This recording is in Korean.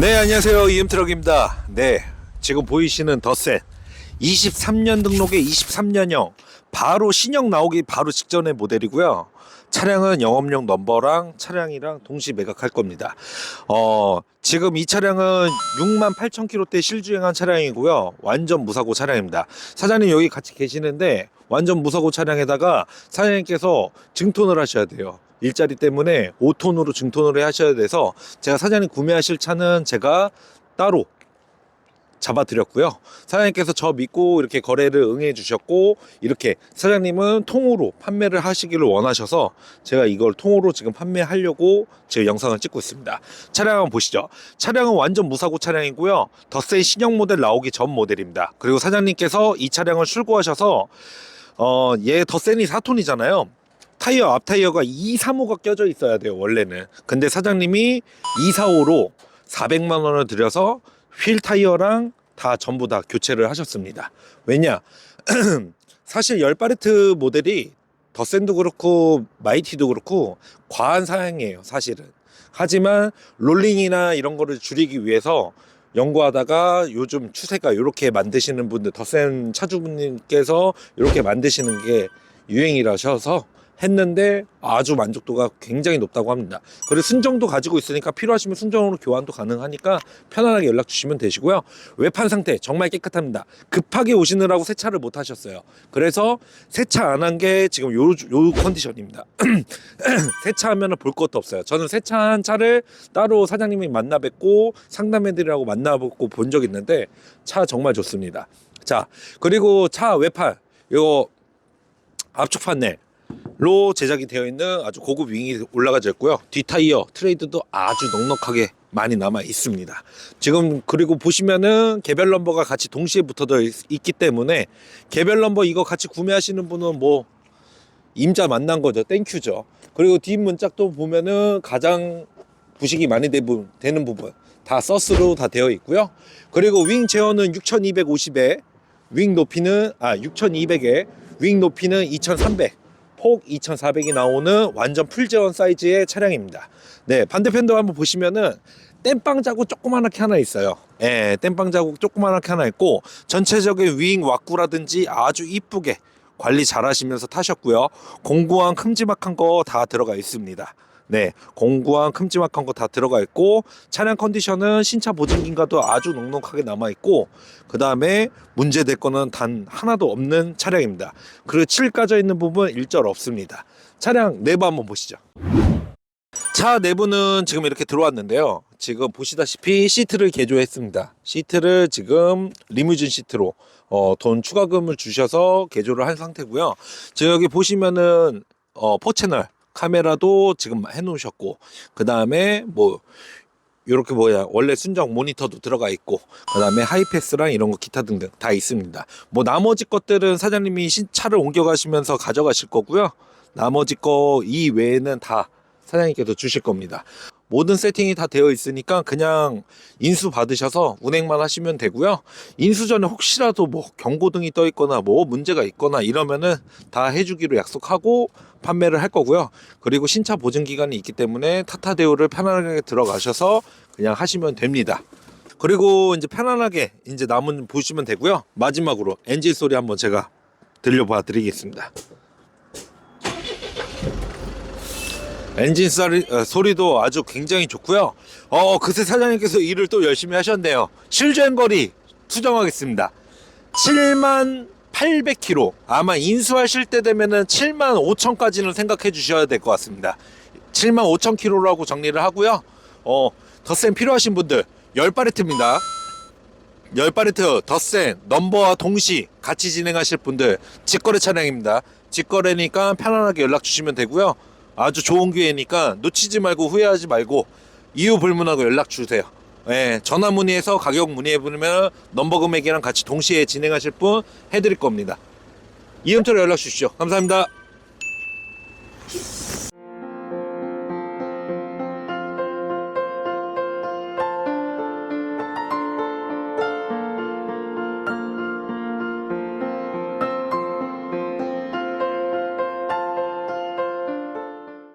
네, 안녕하세요. 이음트럭입니다. 네, 지금 보이시는 더센 23년 등록의 23년형 바로 신형 나오기 바로 직전의 모델이고요. 차량은 영업용 넘버랑 차량이랑 동시 매각할 겁니다. 어, 지금 이 차량은 6만 8천 킬로대 실주행한 차량이고요. 완전 무사고 차량입니다. 사장님 여기 같이 계시는데 완전 무사고 차량에다가 사장님께서 증톤을 하셔야 돼요. 일자리 때문에 5톤으로 증톤을 하셔야 돼서 제가 사장님 구매하실 차는 제가 따로 잡아드렸고요. 사장님께서 저 믿고 이렇게 거래를 응해 주셨고 이렇게 사장님은 통으로 판매를 하시기를 원하셔서 제가 이걸 통으로 지금 판매하려고 제 영상을 찍고 있습니다. 차량 한번 보시죠. 차량은 완전 무사고 차량이고요. 더센 신형 모델 나오기 전 모델입니다. 그리고 사장님께서 이 차량을 출고하셔서 어, 얘 더센이 4톤이잖아요. 타이어 앞 타이어가 235가 껴져 있어야 돼요 원래는. 근데 사장님이 245로 400만 원을 들여서 휠 타이어랑 다 전부 다 교체를 하셨습니다. 왜냐? 사실 열바레트 모델이 더센도 그렇고 마이티도 그렇고 과한 사양이에요 사실은. 하지만 롤링이나 이런 거를 줄이기 위해서 연구하다가 요즘 추세가 이렇게 만드시는 분들 더 센 차주분님께서 이렇게 만드시는 게 유행이라셔서 했는데 아주 만족도가 굉장히 높다고 합니다. 그리고 순정도 가지고 있으니까 필요하시면 순정으로 교환도 가능하니까 편안하게 연락 주시면 되시고요. 외판 상태 정말 깨끗합니다. 급하게 오시느라고 세차를 못 하셨어요. 그래서 세차 안 한 게 지금 요, 요 컨디션입니다. 세차하면 볼 것도 없어요. 저는 세차한 차를 따로 사장님이 만나 뵙고 상담해드리라고 만나 뵙고 본 적 있는데 차 정말 좋습니다. 자 그리고 차 외판 이거 앞쪽 판넬 로 제작이 되어 있는 아주 고급 윙이 올라가져 있고요. 뒷 타이어 트레이드도 아주 넉넉하게 많이 남아 있습니다. 지금 그리고 보시면은 개별 넘버가 같이 동시에 붙어져 있- 있기 때문에 개별 넘버 이거 같이 구매하시는 분은 뭐 임자 만난 거죠. 땡큐죠. 그리고 뒷 문짝도 보면은 가장 부식이 많이 되- 되는 부분 다 서스로 다 되어 있고요. 그리고 윙 제어는 6250에 윙 높이는 아 6200에 윙 높이는 2300, 폭 2400이 나오는 완전 풀 제원 사이즈의 차량입니다. 네 반대편도 한번 보시면은 땜빵 자국 조그만하게 하나 있어요. 예, 땜빵 자국 조그만하게 하나 있고 전체적인 윙 왁구라든지 아주 이쁘게 관리 잘 하시면서 타셨고요. 공구한 큼지막한 거 다 들어가 있습니다. 네, 공구한 큼지막한 거 다 들어가 있고 차량 컨디션은 신차 보증기가도 아주 넉넉하게 남아 있고 그 다음에 문제될 거는 단 하나도 없는 차량입니다. 그리고 칠 까져 있는 부분 일절 없습니다. 차량 내부 한번 보시죠. 차 내부는 지금 이렇게 들어왔는데요. 지금 보시다시피 시트를 개조했습니다. 시트를 지금 리무진 시트로 어, 돈 추가금을 주셔서 개조를 한 상태고요. 지금 여기 보시면은 어, 포 채널 카메라도 지금 해놓으셨고 그 다음에 뭐 이렇게 뭐야 원래 순정 모니터도 들어가 있고 그 다음에 하이패스랑 이런 거 기타 등등 다 있습니다. 뭐 나머지 것들은 사장님이 신- 차를 옮겨가시면서 가져가실 거고요. 나머지 거 이 외에는 다 사장님께서 주실 겁니다. 모든 세팅이 다 되어 있으니까 그냥 인수 받으셔서 운행만 하시면 되고요. 인수 전에 혹시라도 뭐 경고등이 떠 있거나 뭐 문제가 있거나 이러면은 다 해주기로 약속하고 판매를 할 거고요. 그리고 신차 보증 기간이 있기 때문에 타타 대우를 편안하게 들어가셔서 그냥 하시면 됩니다. 그리고 이제 편안하게 이제 남은 보시면 되고요. 마지막으로 엔진 소리 한번 제가 들려봐 드리겠습니다. 엔진 소리, 어, 소리도 아주 굉장히 좋고요. 어, 그새 사장님께서 일을 또 열심히 하셨네요. 실주행 거리 수정하겠습니다. 7만 800km. 아마 인수하실 때 되면은 7만 5천까지는 생각해 주셔야 될 것 같습니다. 7만 5천 km라고 정리를 하고요. 어, 덧셈 필요하신 분들 10바레트입니다. 10바레트 덧셈 넘버와 동시 같이 진행하실 분들 직거래 차량입니다. 직거래니까 편안하게 연락 주시면 되고요. 아주 좋은 기회니까 놓치지 말고 후회하지 말고 이유 불문하고 연락 주세요. 예, 전화 문의해서 가격 문의해 보면 넘버 금액이랑 같이 동시에 진행하실 분 해드릴 겁니다. 이음토로 연락 주십시오. 감사합니다.